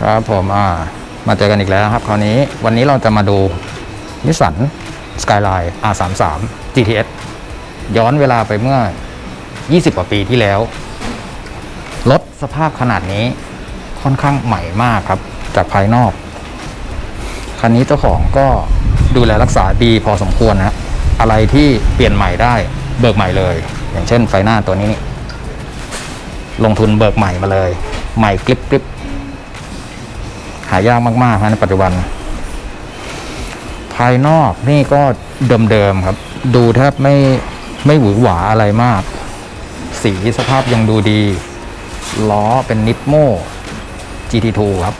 ครับผมอ่ามาเจอกันอีกแล้วครับ คราวนี้วันนี้เราจะมาดูนิสสัน Skyline R33 GTS ย้อนเวลาไปเมื่อ 20 กว่าปีที่แล้ว รถสภาพขนาดนี้ค่อนข้างใหม่มากครับ จากภายนอก คันนี้เจ้าของก็ดูแลรักษาดีพอสมควรนะอะไรที่เปลี่ยนใหม่ได้เบิกใหม่เลย อย่างเช่นไฟหน้าตัวนี้ ลงทุนเบิกใหม่มาเลย ใหม่กริบกริบ หายากมากๆนะในปัจจุบัน ภายนอกนี่ก็เดิมๆครับ ดูแทบไม่ไม่หวือหวาอะไรมาก สีสภาพยังดูดี ล้อเป็นนิปโม GT2 ครับ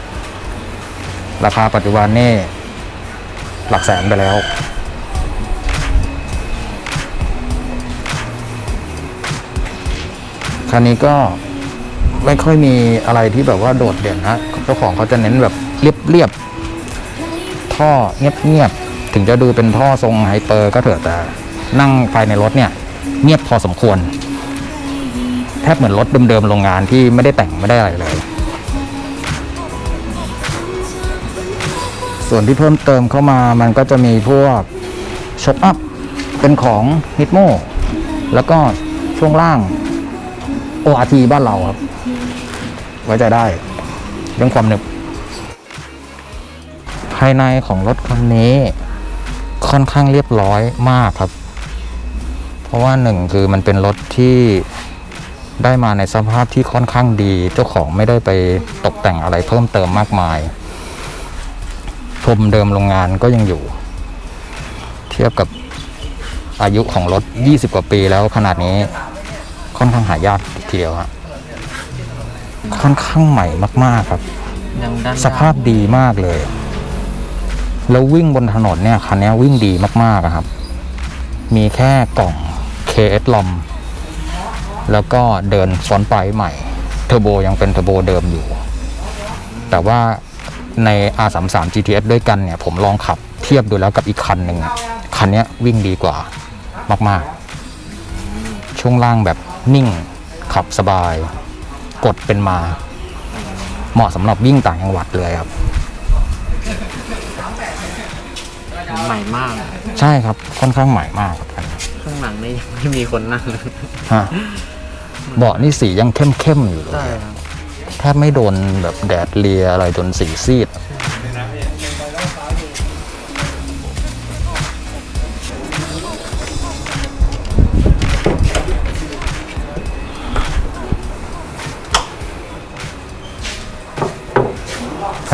ราคาปัจจุบันนี่ หลักแสนไปแล้วคันนี้ก็ ไม่ค่อยมีอะไรที่แบบว่าโดดเด่นนะเจ้าของเขาจะเน้นแบบเรียบเรียบๆท่อเงียบเงียบๆถึงจะดูเป็นท่อทรงไฮเปอร์ก็เถอะแต่นั่งภายในรถเนี่ย เงียบพอสมควร แทบเหมือนรถเดิมๆโรงงานที่ไม่ได้แต่งไม่ได้อะไรเลย ส่วนที่เพิ่มเติมเข้ามามันก็จะมีพวกช็อคอัพเป็นของนิดโมแล้วก็ช่วงล่าง ORT บ้านเราครับ ไว้ใจได้ เรื่องความหนึบ ภายในของรถคันนี้ ค่อนข้างเรียบร้อยมากครับ เพราะว่าหนึ่งคือมันเป็นรถที่ได้มาในสภาพที่ค่อนข้างดี เจ้าของไม่ได้ไปตกแต่งอะไรเพิ่มเติมมากมาย พรมเดิมโรงงานก็ยังอยู่ เทียบกับอายุของรถ 20 กว่าปีแล้วขนาดนี้ค่อนข้างหายากทีเดียวฮะ ค่อนข้างใหม่มากๆครับ ยังด้านสภาพดีมากเลย แล้ววิ่งบนถนนเนี่ยคันนี้วิ่งดีมากๆอะครับ มีแค่กล่อง KS ลอมแล้วก็เดินฟอนต์ไปใหม่เทอร์โบยังเป็นเทอร์โบเดิมอยู่ แต่ว่าใน R33 GTS ด้วยกันเนี่ย ผมลองขับเทียบดูแล้วกับอีกคันหนึ่งอะคันเนี้ยวิ่งดีกว่ามาก ๆ ช่วงล่างแบบนิ่งขับสบาย กดเป็นมา เหมาะสำหรับวิ่งต่างจังหวัดเลยครับ ใหม่มากใช่ครับค่อนข้างใหม่มากครับคันนี้ข้างหลังนี่ยังไม่มีคนนั่งเลยฮะเบาะนี่สียังเข้มๆอยู่เลย ใช่ครับ แทบไม่โดนแบบแดดเลียอะไรจนสีซีด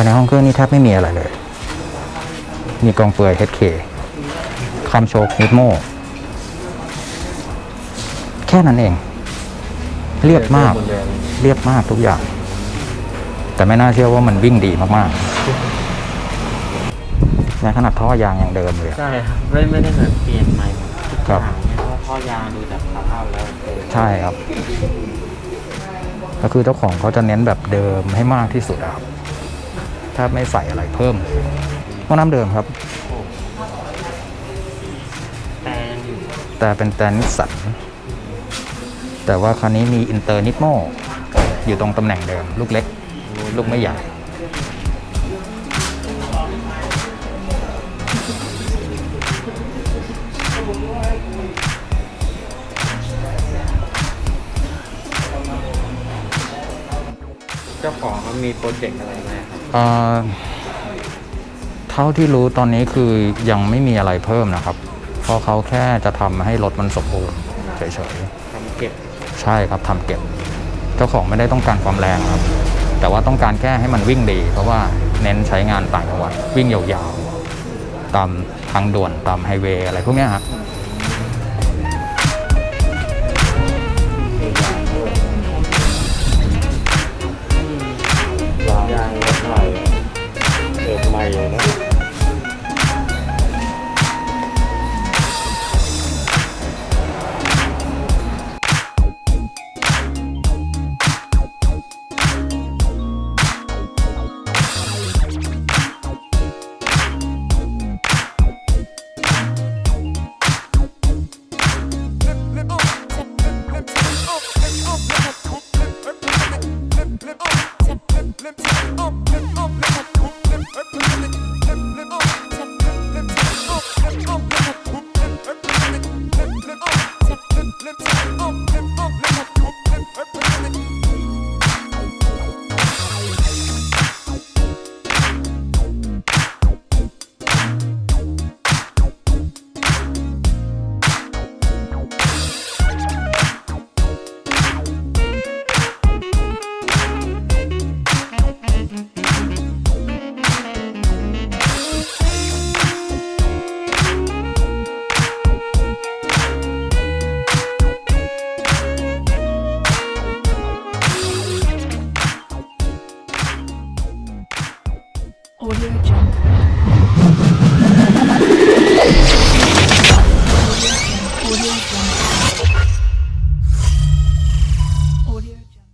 ายในห้องเครื่องนี่แทบไม่มีอะไรเลย มีกองเปลือย HK คำโชคนิดโมแค่นั้นเอง เรียบมาก เรียบมากทุกอย่าง แต่ไม่น่าเชื่อว่ามันวิ่งดีมากๆแม้ขนาดท่อยางอย่างเดิมเลยอะใช่ครับไม่ไม่ได้แบบเปลี่ยนใหม่หมดทุกครับอย่างเนี่ยเพราะท่อยางดูจากสภาพแล้วเออใช่ครับ ก็คือเจ้าของเขาจะเน้นแบบเดิมให้มากที่สุดอะครับ แทบไม่ใส่อะไรเพิ่มห้องน้ำเดิมครับ แต่อยู่แต่เป็นแต่นิสสันแต่ว่าคันนี้มีอินเตอร์นิโมอยู่ตรงตำแหน่งเดิม ลูกเล็ก ลูกไม่ใหญ่เจ้าของเขามีโปรเจกต์อะไรไหม เอ่อเท่าที่รู้ตอนนี้คือยังไม่มีอะไรเพิ่มนะครับ เพราะเขาแค่จะทำให้รถมันสมบูรณ์เฉยทำเก็บๆใช่ครับทำเก็บ เจ้าของไม่ได้ต้องการความแรงครับ แต่ว่าต้องการแค่ให้มันวิ่งดี เพราะว่าเน้นใช้งานต่างจังหวัดวิ่งยาวๆตามทางด่วนตามไฮเวย์อะไรพวกเนี้ยครับ เกิดใหม่อยู่นะ Audio Jungle.